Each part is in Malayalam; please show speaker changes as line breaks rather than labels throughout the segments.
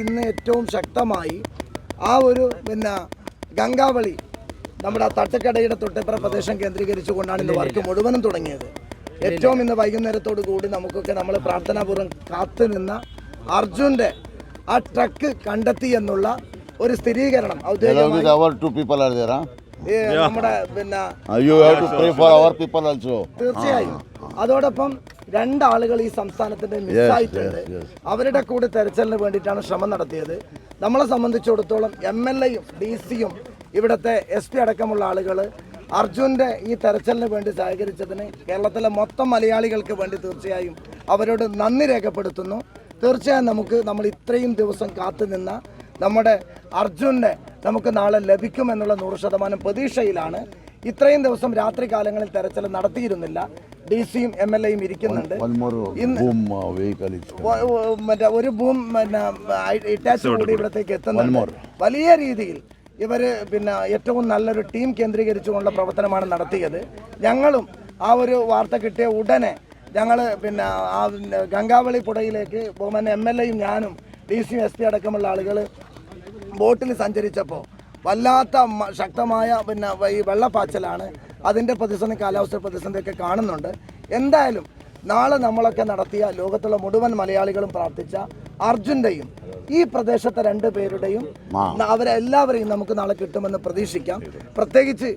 ഇന്ന് ഏറ്റവും ശക്തമായി ആ ഒരു പിന്നെ ഗംഗാവളി നമ്മുടെ തട്ടുകടയുടെ തൊട്ടിപ്പുറ പ്രദേശം കേന്ദ്രീകരിച്ചുകൊണ്ടാണ് ഇന്ന് വർക്ക് മുഴുവനും തുടങ്ങിയത്. ഏറ്റവും ഇന്ന് വൈകുന്നേരത്തോടു കൂടി നമുക്കൊക്കെ നമ്മൾ പ്രാർത്ഥനാപൂർവം കാത്തു നിന്ന അർജുന്റെ ആ ട്രക്ക് കണ്ടെത്തി എന്നുള്ള ഒരു സ്ഥിരീകരണം നമ്മുടെ പിന്നെ. തീർച്ചയായും. അതോടൊപ്പം രണ്ടാളുകൾ ഈ സംസ്ഥാനത്തിന്റെ മിസ്സായിട്ടുണ്ട്. അവരുടെ കൂടെ തെരച്ചിലിന് വേണ്ടിയിട്ടാണ് ശ്രമം നടത്തിയത്. നമ്മളെ സംബന്ധിച്ചിടത്തോളം എം എൽ എയും ഡി സിയും ഇവിടുത്തെ എസ് പി അടക്കമുള്ള ആളുകൾ അർജുന്റെ ഈ തെരച്ചിലിന് വേണ്ടി സഹകരിച്ചതിന് കേരളത്തിലെ മൊത്തം മലയാളികൾക്ക് വേണ്ടി തീർച്ചയായും അവരോട് നന്ദി രേഖപ്പെടുത്തുന്നു. തീർച്ചയായും നമുക്ക് നമ്മൾ ഇത്രയും ദിവസം കാത്തു നിന്ന നമ്മുടെ അർജുനെ നമുക്ക് നാളെ ലഭിക്കുമെന്നുള്ള നൂറ് ശതമാനം പ്രതീക്ഷയിലാണ്. ഇത്രയും ദിവസം രാത്രി കാലങ്ങളിൽ തെരച്ചിൽ നടത്തിയിരുന്നില്ല. ഡി സിയും എം എൽ എയും ഇരിക്കുന്നുണ്ട്. മറ്റേ ഒരു ഭൂം പിന്നെ ഇറ്റാച്ച് കൂടി ഇവിടത്തേക്ക് എത്തുന്നുണ്ട്. വലിയ രീതിയിൽ ഇവർ പിന്നെ ഏറ്റവും നല്ലൊരു ടീം കേന്ദ്രീകരിച്ചുകൊണ്ടുള്ള പ്രവർത്തനമാണ് നടത്തിയത്. ഞങ്ങളും ആ ഒരു വാർത്ത കിട്ടിയ ഉടനെ ഞങ്ങൾ പിന്നെ ആ ഗംഗാവളി പുഴയിലേക്ക് ബഹുമാന എം എൽ എയും ഞാനും ഡി സിയും എസ് പി അടക്കമുള്ള ആളുകൾ ബോട്ടിൽ സഞ്ചരിച്ചപ്പോൾ വല്ലാത്ത ശക്തമായ പിന്നെ ഈ വെള്ളപ്പാച്ചലാണ് അതിന്റെ പ്രതിസന്ധി കാലാവസ്ഥ പ്രതിസന്ധിയൊക്കെ കാണുന്നുണ്ട്. എന്തായാലും നാളെ നമ്മളൊക്കെ നടത്തിയ ലോകത്തുള്ള മുഴുവൻ മലയാളികളും പ്രാർത്ഥിച്ച അർജുന്റെയും ഈ പ്രദേശത്തെ രണ്ടു പേരുടെയും അവരെല്ലാവരെയും അവരെ എല്ലാവരെയും നമുക്ക് നാളെ കിട്ടുമെന്ന് പ്രതീക്ഷിക്കാം. പ്രത്യേകിച്ച്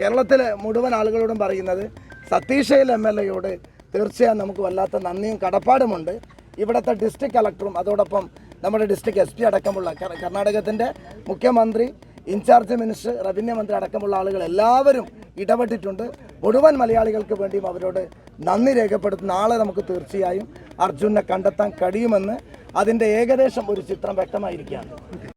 കേരളത്തിലെ മുഴുവൻ ആളുകളോടും പറയുന്നത് സതീഷയിൽ എം എൽ എയോട് തീർച്ചയായും നമുക്ക് വല്ലാത്ത നന്ദിയും കടപ്പാടുമുണ്ട്. ഇവിടുത്തെ ഡിസ്ട്രിക്ട് കളക്ടറും അതോടൊപ്പം നമ്മുടെ ഡിസ്ട്രിക്ട് എസ് പി അടക്കമുള്ള കർ- കർണാടകത്തിന്റെ മുഖ്യമന്ത്രി ഇൻചാർജ് മിനിസ്റ്റർ റവന്യൂ മന്ത്രി അടക്കമുള്ള ആളുകൾ എല്ലാവരും ഇടപെട്ടിട്ടുണ്ട്. മുഴുവൻ മലയാളികൾക്ക് വേണ്ടിയും അവരോട് നന്ദി രേഖപ്പെടുത്തും നാളെ നമുക്ക് തീർച്ചയായും അർജുനെ കണ്ടെത്താൻ കഴിയുമെന്ന് അതിന്റെ ഏകദേശം ഒരു ചിത്രം വ്യക്തമായിരിക്കുകയാണ്.